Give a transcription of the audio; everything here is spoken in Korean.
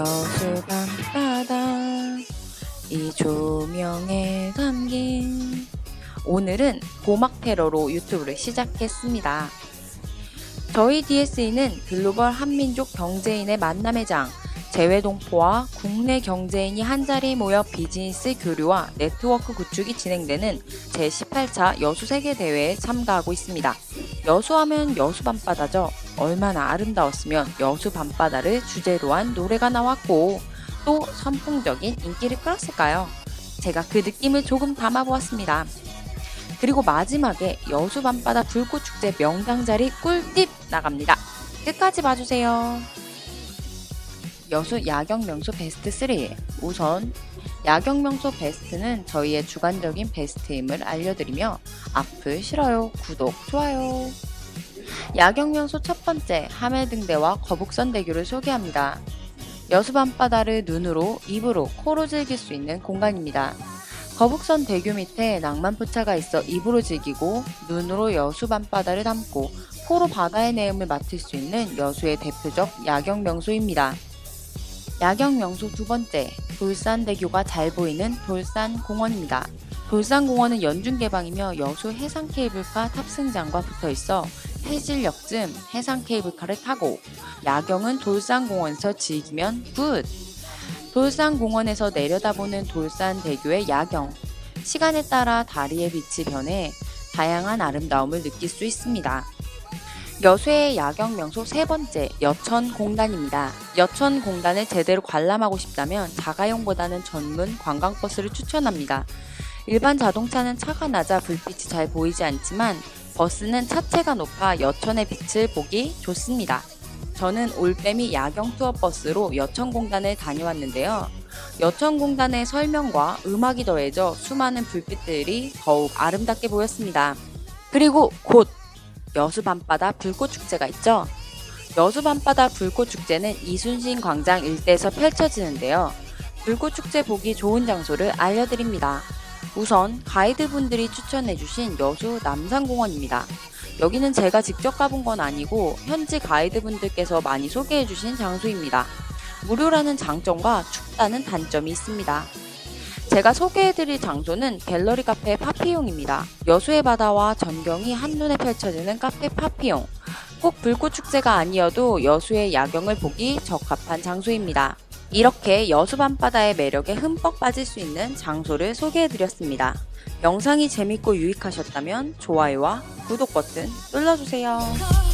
여수 밤바다 이 조명에 담긴 오늘은 보막 테러로 유튜브를 시작했습니다. 저희 DSE는 글로벌 한민족 경제인의 만남의 장, 재외동포와 국내 경제인이 한자리에 모여 비즈니스 교류와 네트워크 구축이 진행되는 제18차 여수 세계대회에 참가하고 있습니다. 여수하면 여수 밤바다죠. 얼마나 아름다웠으면 여수 밤바다를 주제로 한 노래가 나왔고 또 선풍적인 인기를 끌었을까요? 제가 그 느낌을 조금 담아보았습니다. 그리고 마지막에 여수 밤바다 불꽃축제 명당 자리 꿀팁 나갑니다. 끝까지 봐주세요. 여수 야경 명소 베스트 3. 우선 야경 명소 베스트는 저희의 주관적인 베스트임을 알려드리며 악플 싫어요, 구독, 좋아요. 야경 명소 첫 번째 하멜등대와 거북선대교를 소개합니다. 여수 밤바다를 눈으로, 입으로, 코로 즐길 수 있는 공간입니다. 거북선 대교 밑에 낭만포차가 있어 입으로 즐기고 눈으로 여수 밤바다를 담고 코로 바다의 내음을 맡을 수 있는 여수의 대표적 야경 명소입니다. 야경 명소 두 번째, 돌산대교가 잘 보이는 돌산공원입니다. 돌산공원은 연중 개방이며 여수 해상 케이블카 탑승장과 붙어 있어 해질녘쯤 해상 케이블카를 타고 야경은 돌산공원에서 즐기면 굿! 돌산공원에서 내려다보는 돌산대교의 야경. 시간에 따라 다리의 빛이 변해 다양한 아름다움을 느낄 수 있습니다. 여수의 야경 명소 세 번째, 여천공단입니다. 여천공단을 제대로 관람하고 싶다면 자가용보다는 전문 관광버스를 추천합니다. 일반 자동차는 차가 낮아 불빛이 잘 보이지 않지만 버스는 차체가 높아 여천의 빛을 보기 좋습니다. 저는 올빼미 야경 투어 버스로 여천공단을 다녀왔는데요. 여천공단의 설명과 음악이 더해져 수많은 불빛들이 더욱 아름답게 보였습니다. 그리고 곧 여수 밤바다 불꽃 축제가 있죠. 여수 밤바다 불꽃 축제는 이순신 광장 일대에서 펼쳐지는데요. 불꽃 축제 보기 좋은 장소를 알려드립니다. 우선 가이드분들이 추천해주신 여수 남산공원입니다. 여기는 제가 직접 가본 건 아니고 현지 가이드분들께서 많이 소개해주신 장소입니다. 무료라는 장점과 춥다는 단점이 있습니다. 제가 소개해드릴 장소는 갤러리 카페 파피용입니다. 여수의 바다와 전경이 한눈에 펼쳐지는 카페 파피용. 꼭 불꽃 축제가 아니어도 여수의 야경을 보기 적합한 장소입니다. 이렇게 여수 밤바다의 매력에 흠뻑 빠질 수 있는 장소를 소개해드렸습니다. 영상이 재밌고 유익하셨다면 좋아요와 구독 버튼 눌러주세요.